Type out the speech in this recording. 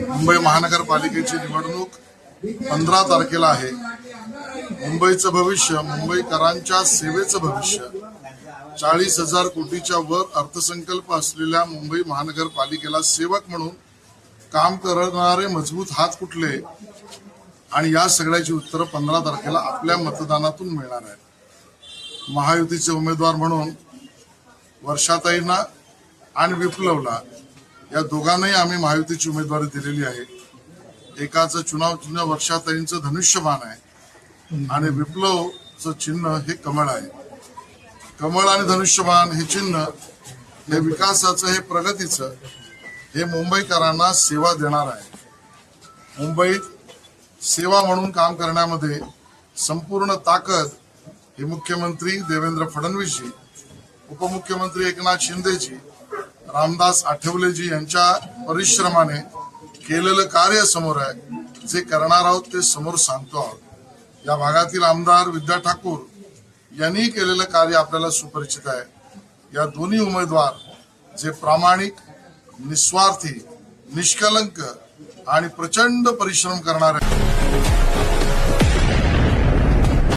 मुंबई महानगरपालिकेची निवडणूक पंधरा तारखेला आहे. मुंबईचं भविष्य मुंबईकरांच्या सेवेचं भविष्य. चाळीस हजार कोटीच्या वर अर्थसंकल्प असलेल्या मुंबई महानगरपालिकेला सेवक म्हणून काम करणारे मजबूत हात कुठले? आणि या सगळ्याची उत्तरं पंधरा तारखेला आपल्या मतदानातून मिळणार आहेत. महायुतीचे उमेदवार म्हणून वर्षाताईंना आणि विप्लवला या दोघांनाही आम्ही महायुतीची उमेदवारी दिलेली आहे. एकाचं चुनाव चिन्ह वर्षाताईंचं धनुष्यबाण आहे. आणि विप्लवचं चिन्ह हे कमळ आहे. कमळ आणि धनुष्यबाण हे चिन्ह हे विकासाचं हे प्रगतीचं हे मुंबईकरांना सेवा देणार आहे. मुंबईत सेवा म्हणून काम करण्यामध्ये संपूर्ण ताकद हे मुख्यमंत्री देवेंद्र फडणवीसजी उपमुख्यमंत्री एकनाथ शिंदेजी रामदास आठवलेजी यांच्या परिश्रमाने केलेलं कार्य समोर आहे. जे करणार आहोत ते समोर सांगतो आहोत. या भागातील आमदार विद्या ठाकूर यांनी केलेलं कार्य आपल्याला सुपरिचित आहे. या दोन्ही उमेदवार जे प्रामाणिक निस्वार्थी निष्कलंक आणि प्रचंड परिश्रम करणार आहेत